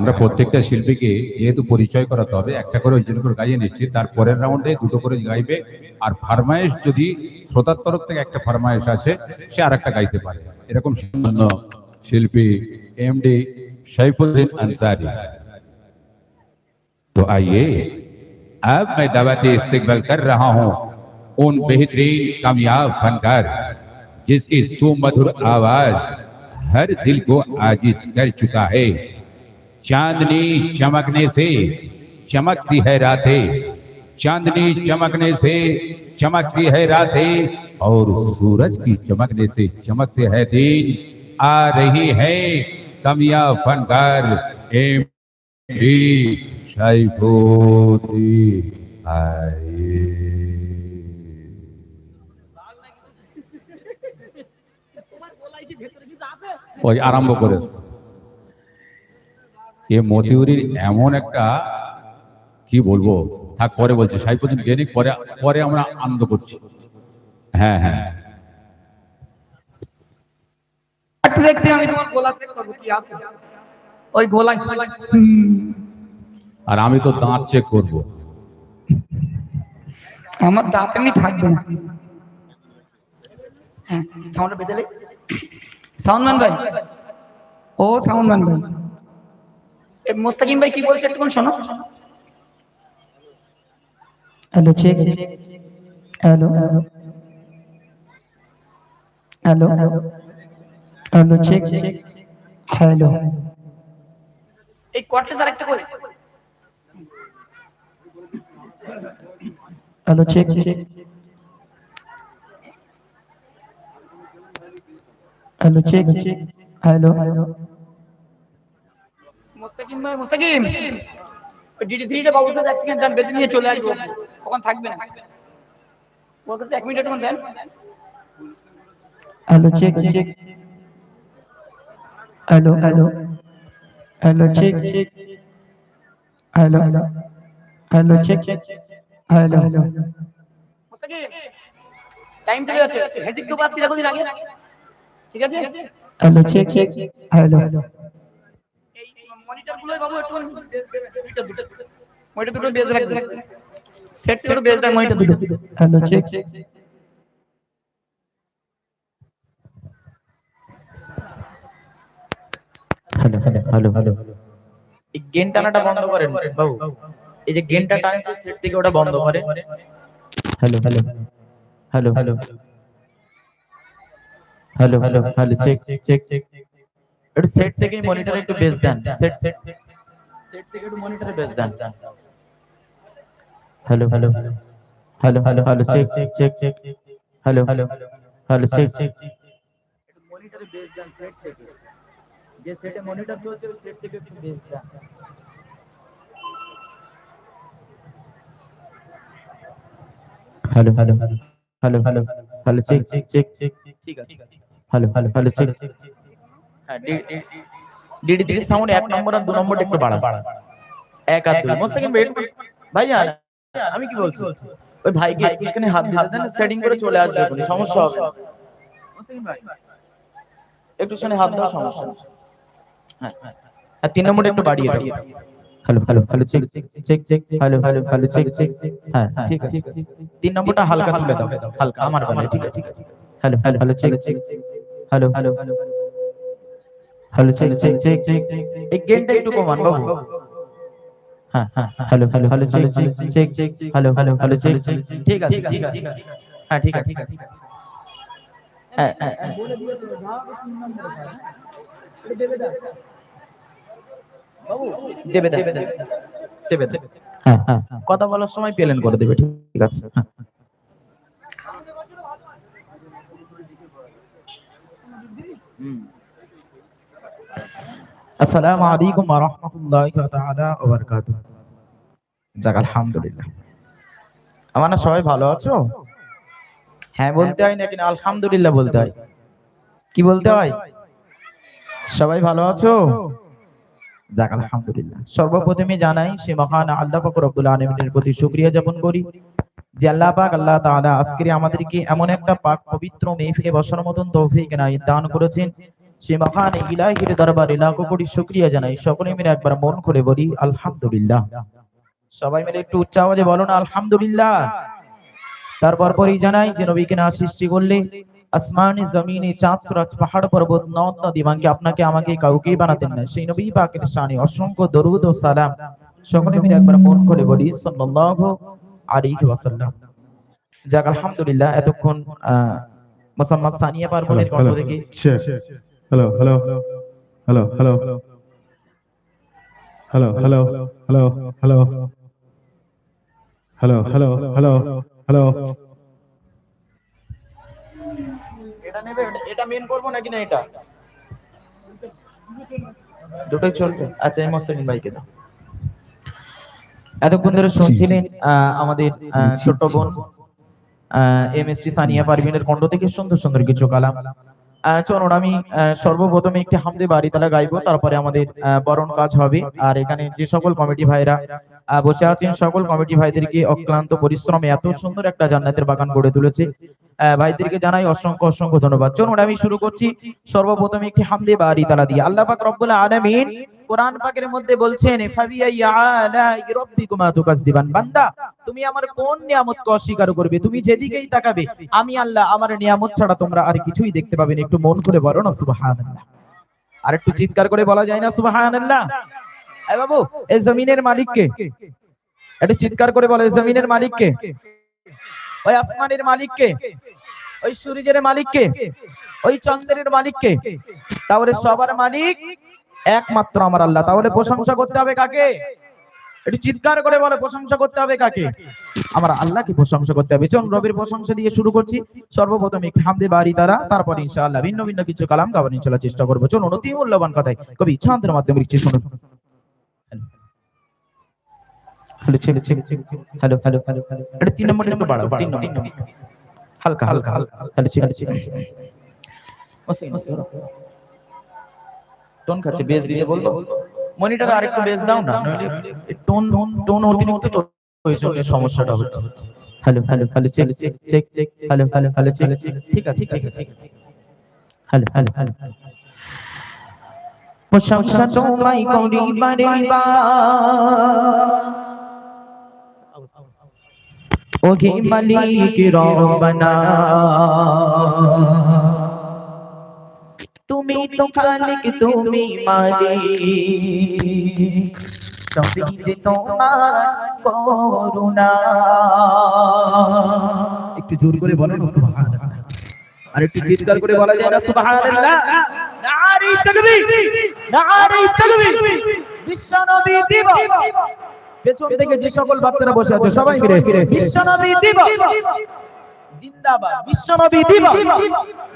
আমরা প্রত্যেকটা শিল্পীকে যেহেতু পরিচয় করাতে হবে একটা করে ওই জন্য করে গাইয়ে নিচ্ছি তার পরের রাউন্ডে দুটো করে গাইবে আর ফারমায়েশ যদি শ্রোতার তরফ থেকে একটা ফারমায়েশ আসে সে আর একটা গাইতে পারে এরকম সামান্য শিল্পী এমডি शैफुद्दीन अंसारी तो आइए अब मैं दावत इस्तकबाल कर रहा हूं उन बेहतरीन कामयाब फनकार जिसकी सुमधुर आवाज हर दिल को आजिज कर चुका है चांदनी चमकने से चमकती है रातें चांदनी चमकने से चमकती है रातें और सूरज की चमकने से चमकते हैं दिन आ रही है कमिया फनकार एम डी शाइफुद्दीन आइए ওই আরম্ভ করে এ মতিউরির এমন একটা কি বলব? থাক পরে বলছে। সাইফুদ্দিন গেনিক পরে পরে আমরা আনন্দ করছি। হ্যাঁ হ্যাঁ। দেখতে আমি তোমার গোলা চেক করব কি আছে? ওই গোলায়। হুম, আর আমি তো দাঁত চেক করব। আমার দাঁত এমনি থাকবে না। হ্যাঁ সাউন্ড বেজালে সাউন্ডম্যান ভাই। ও সাউন্ডম্যান ভাই। মোস্তাকিম ভাই কি বলছে একটু শোনো। Hello check hello hello hello check hello এই কটলেস আরেকটা করে hello check hello check hello ভাই মুস্তাকিম ডিডি থ্রিটা বাবুর কাছে এক সেকেন্ড দেন বেঁধে নিয়ে চলে আসব। ওখানে থাকবে না। ওর কাছে এক মিনিট দেন। Hello check check hello hello hello check check hello hello hello check hello hello Mustakim time চলে যাচ্ছে। হেজিক তো বাস কীরকম দিন আগে। ঠিক আছে? Hello check check hello hello বাবু একটু দুটো দুটো। মনিটর দুটো বেজ রাখবে সেট করে বেজ রাখ মনিটর দুটো। Hello check hello hello hello এই গেন টানাটা বন্ধ করেন বাবু। এই যে গেনটা টানছে সেট থেকে ওটা বন্ধ করে। Hello hello hello hello hello hello hello check check check একটু সেট থেকে মনিটরে একটু বেস দেন সেট সেট সেট থেকে একটু মনিটরে বেস দেন hello hello hello hello hello check check check check hello hello hello check check একটু মনিটরে বেস দেন সেট থেকে যে সেটে মনিটর চলছে ওই সেট থেকে একটু বেস দেন hello hello hello hello hello check check check check ঠিক আছে হ্যালো হ্যালো হ্যালো চেক হ্যাঁ ডিডি থ্রি সাউন্ড এক নম্বর আর দু নম্বরটা একটু বাড়া এক আর দুই মোস্তাকিম ওয়েট ভাই জান আমি কি বলছি ওই ভাইকে একটুখানি হাত দিতে দেন সেটিং করে চলে আসবে এখন সমস্যা হবে না। মোস্তাকিম ভাই একটুখানি হাত দাও সমস্যা হ্যাঁ আর তিন নম্বরটা একটু বাড়িয়ে দাও hello hello hello check check check hello hello hello check check হ্যাঁ ঠিক আছে তিন নম্বরটা হালকা তুলে দাও হালকা আমার বেলায় ঠিক আছে hello hello hello check check hello hello hello check check check check এই গেনটা একটু কমান বাবু। হ্যাঁ হ্যাঁ hello hello hello check check check hello hello hello check check ঠিক আছে ঠিক আছে। হ্যাঁ ঠিক আছে হ্যাঁ হ্যাঁ হ্যাঁ। দেবে দেবে দেবে চেপে দেবে। হ্যাঁ হ্যাঁ। কথা বলার সময় পেলেন করে দেবে ঠিক আছে। আসসালামু আলাইকুম ওয়া রাহমাতুল্লাহি তাআলা ওয়া বারাকাতুহু। আলহামদুলিল্লাহ। সবাই ভালো আছো? হ্যাঁ বলতে হয় নাকি আলহামদুলিল্লাহ বলতে হয়। কি বলতে হয়? সবাই ভালো আছো? আলহামদুলিল্লাহ। সর্বপ্রথমে জানাই সে মহান আল্লাহ পাক রব্বুল আলামিনের প্রতি শুকরিয়া জ্ঞাপন করি যে আল্লাহ পাক আল্লাহ তাআলা আজকে আমাদেরকে এমন একটা পাক পবিত্র মেহফিলে বসার মতন তৌফিক এনায়েত দান করেছেন। সে মহান ইলাহির দরবারে লাখো কোটি শুকরিয়া জানাই। সকলে মিলে একবার মন খুলে বলি আলহামদুলিল্লাহ। সবাই মিলে একটু উচ্চ আওয়াজে বলো না আলহামদুলিল্লাহ। তারপর পরই জানাই যে নবীকে না সৃষ্টি করলে আসমানে জমিনে চাঁদ সুরাজ পাহাড় পর্বত নদ নদী ভাঙ্গে আপনাকে আমাকে কাউকেই বানাতেন না। সেই নবী পাকের শানে অসংখ্য দরুদ ও সালাম। সকলে মিলে একবার মন খুলে বলি সাল্লাল্লাহু আলাইহি ওয়াসাল্লাম। যাক আলহামদুলিল্লাহ এতক্ষণ আহ মোসাম্মদ সানিয়া পারভনের কণ্ঠ থেকে Hello, hello, hello, hello, hello, hello, hello, hello, hello, hello, hello, hello. এটা নেবে? এটা- এটা মেন করব নাকি না এটা? দুটোই চলবে। আচ্ছা এই মস্তাকিন ভাইকে দাও। এতক্ষণ ধরে শুনছিলেন আহ, আমাদের ছোট বোন এম এস টি সানিয়া পারভিনের কণ্ঠ থেকে সুন্দর সুন্দর কিছু কালাম। চলুন আমি সর্বপ্রথমে একটি হামদে বাড়ি তালা গাইবো, তারপরে আমাদের বরণ কাজ হবে। আর এখানে যে সকল কমিটি ভাইরা বসে আছেন, সকল কমিটি ভাইদেরকে অক্লান্ত পরিশ্রমে এত সুন্দর একটা জান্নাতের বাগান গড়ে তুলেছে। ভাইদেরকে জানাই অসংখ্য অসংখ্য ধন্যবাদ। চলুন আমি শুরু করছি সর্বপ্রথমে একটি হামদে বাড়ি তালা দিয়ে। আল্লাহ পাক রব্বুল আলামিন কোরআন পাকের মধ্যে বলছেন বান্দা, তুমি আমার কোন নিয়ামতকে অস্বীকার করবে? তুমি যেদিকেই তাকাবে, আমি আল্লাহ আমার নিয়ামত ছাড়া তোমরা আর কিছুই দেখতে পাবে না। একটু মন করে বলো না, সুবহানাল্লাহ। আর একটু চিৎকার করে বলা যায় না, সুবহানাল্লাহ? এ বাবু এই জমিনের মালিক কে একটু চিৎকার করে বলো এই জমিনের মালিক কে ওই আসমানের মালিক কে ওই সূর্যের মালিক কে ওই চন্দ্রের মালিক কে তাহলে সবার মালিক একমাত্র আমার আল্লাহ তাহলে প্রশংসা করতে হবে কাকে একটু চিৎকার করে বলে প্রশংসা করতে হবে কাকে আমার আল্লাহকে প্রশংসা করতে হবে চল রবির প্রশংসা দিয়ে শুরু করছি সর্বপ্রথম একটি হামদে বাড়ি তারা তারপর ইনশাআল্লাহ ভিন্ন ভিন্ন কিছু কালাম গাবার ইনশাআল্লাহ চেষ্টা করব চলুন অতি মূল্যবান কথাই কবি ছন্দের মাধ্যমে লিখছি শুনুন হ্যালো ছেলে ছেলে হ্যালো হ্যালো হ্যালো এটা তিন নম্বর একটু বাড়াও তিন নম্বর হালকা হালকা হালকা হ্যালো ছেলে ছেলে টোন খাচ্ছে বেস দিয়ে বলব মনিটর আরেকটু বেস দাও না টোন টোন অতিরিক্ত তো ওই জন্য সমস্যাটা হচ্ছে hello hello hello check check check check hello hello hello check ঠিক আছে ঠিক আছে হ্যালো হ্যালো হ্যালো প্রশংসা তোমায় করি বারে ওহে মালিক রব্বানা তুমি তো খালিক তুমি মালিক সবই যে তোমার করুণা একটু জোর করে বলো না সুবহানাল্লাহ। আর একটু চিৎকার করে বলা যায় না সুবহানাল্লাহ। নারী তাকবীর নারী তাকবীর। বিশ্বনবী দিবস। পেছন থেকে যে সকল বাচ্চারা বসে আছে সবাই মিলে বিশ্বনবী দিবস। জিন্দাবাদ বিশ্বনবী দিবস।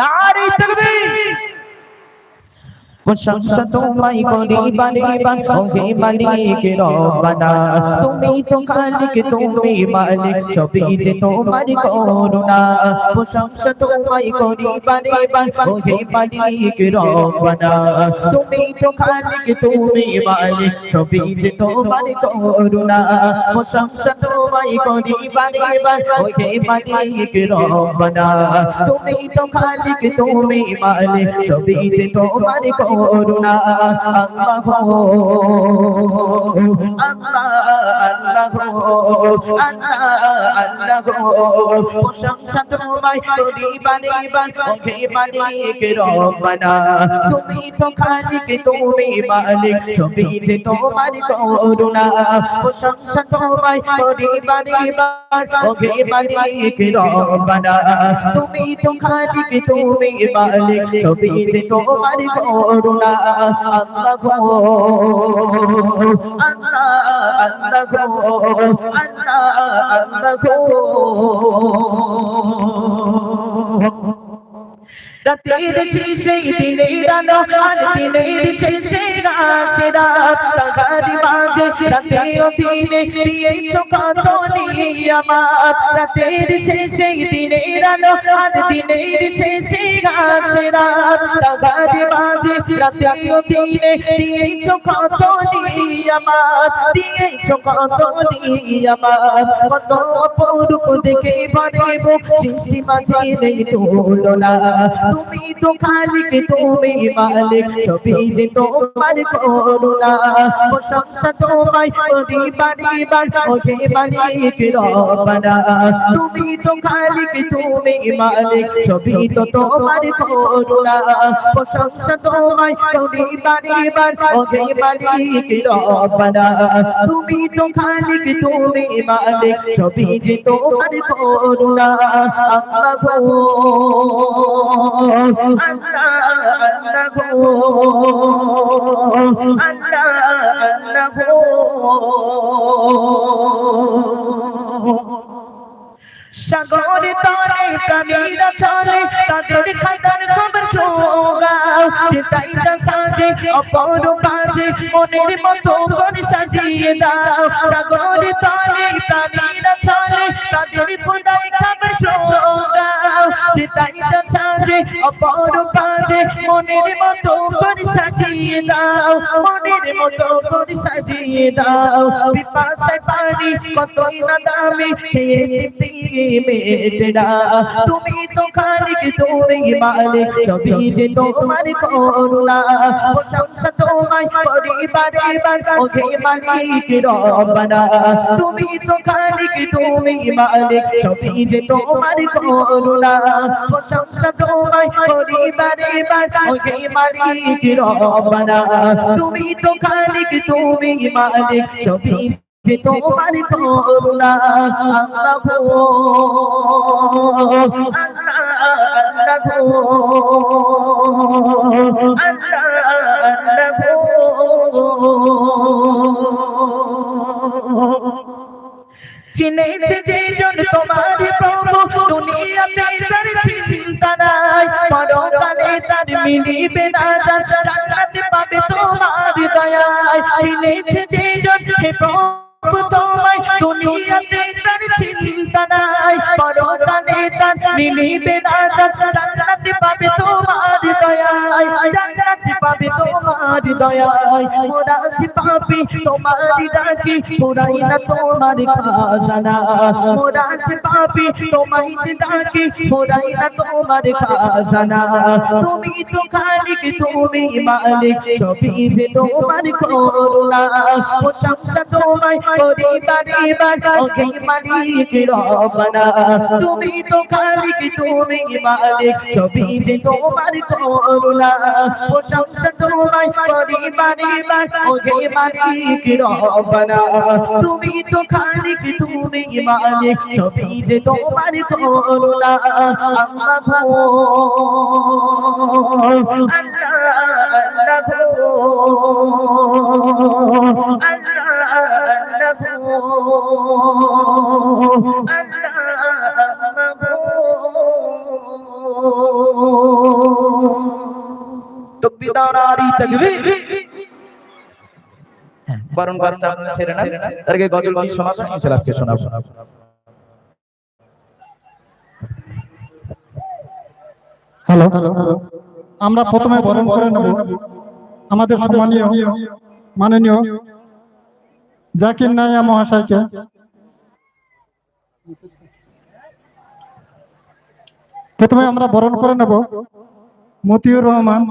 নারী তাকবীর। প্রশংসা তোমায় করি বারে বার ওহে মালিক রব্বানা তুমি তো খালিক, তুমি মালিক সবই যে তোমার করুণা। প্রশংসা তোমায় করি বারে বার ওহে মালিক রব্বানা তুমি তো খালিক, তুমি মালিক সবই যে তোমার করুণা। প্রশংসা তোমায় করি বারে বার ওহে মালিক রব্বানা তুমি তো খালিক, তুমি মালিক সবই যে তোমার করুণা আল্লাহ গো আল্লাহ আল্লাহ গো আল্লাহ আল্লাহ গো প্রশংসা তোমায় করি বারে বার ওহে মালিক রব্বানা তুমি তো খালিক তুমি মালিক সবই যে তোমার করুণা প্রশংসা তোমায় করি বারে বার ওহে মালিক রব্বানা তুমি তো খালিক তুমি মালিক করুণা আল্লাহ গো আল্লাহ আল্লাহ গো আল্লাহ আল্লাহ গো। রাতের শেষে দিনের আলো আর দিনের শেষে রাশে রাত তাগারি বাজে রাতে ও দিনে দিয়েছ কত নিয়ামাত রাতের শেষে দিনের আলো আর দিনের শেষে রাশে রাত তাগারি বাজে রাতে ও দিনে দিয়েছ কত নিয়ামাত দিয়েছ কত নিয়ামাত কত অপরূপ দেখে ভরে বুক সৃষ্টি মাঝে নেই তুলনা তুমি তো খালিক, তুমি মালিক, সবই যে তোমার করুণা। প্রশংসা তোমায় করি বাড়িবার ওঠে মালিক রবানা তুমি তো খালিক, তুমি মালিক, সবই তো তোমার করুণা। প্রশংসা তোমায় করি বাড়িবার ওঠে মালিক রবানা তুমি তো খালিক, তুমি মালিক, সবই যে তোমার করুণা। আল্লাহ আল্লাহ গো সাগর তলে, প্রাণীরা চলে, তাদের খাদার খবর চোগাও চিতাইটা সাজে, অপর কাজে, মনের মতো করে সাজিয়ে দাও। সাগর তলে, প্রাণীরা কাজে মনের মতো করে সাজিয়ে দাও, মনের মতো করে সাজিয়ে দাও। পিপাসায় পানি কতই না দামি তুমি তো খালিক, তুমি মালিক সবই যে তোমার করুণা, প্রশংসা তোমায় করি বারে বার ওকে মালিক রব্বানা। তুমি তো খালিক, তুমি মালিক সবই যে তোমার করুণা, প্রশংসা তোমায় করি তুমি তো খালিক তুমি মালিক সবই যে তোমার করুণা চিনেছে যে জন তোমার প্রভু, দুনিয়াতে পরকালে নিবে না জান্নাতে পাবে তোমার দয়ায়। চিনেছে যে জন, হে প্রভু তোমায়, দুনিয়াতে তার চিন্তা নাই। পরকালে তার মিলিবে না, জান্নাতে পাবে তোমার দয়ায়। পাবে তোমার দয়ায় মোরা যে পাপি তোমার ডাকি, পুরাই না তোমার খাজানা। মোরা যে পাপি তোমায় যে ডাকি, পুরাই না তোমার খাজানা। তুমি তো খালিক, তুমি মালিক, সবই যে তোমার করুণা। প্রশংসা তোমায় করি বারে বার, ওকে মালিক রব্বানা তুমি তো খালিক, তুমি মালিক, সবই যে তোমার করুণা। প্রশংসা তোমায় করি বারে মালিক রব্বানা তুমি তো খালিক, তুমি মালিক যে তোমার করুণা। আল্লাহ আল্লাহ আল্লাহ। তকবীর দাওরারি তাকবীর পাঁচটা আপনারা সেরে না তার গজল কি শোনাবেন? ইনশাআল্লাহ আজকে শোনাবো। হ্যালো আমরা প্রথমে বরণ করে নেব। আমাদের সম্মানীয় মাননীয় জাকির নাইয়া মহাশয়কে। প্রথমে আমরা বরণ করে নেব। মতিউর রহমান।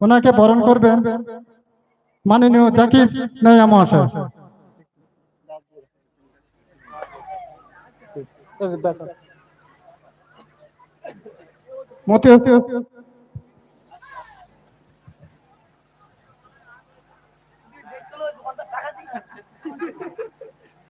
ওনাকে বরণ করবেন। মাননীয় জাকির নাইয়া মহাশয়। মতিউর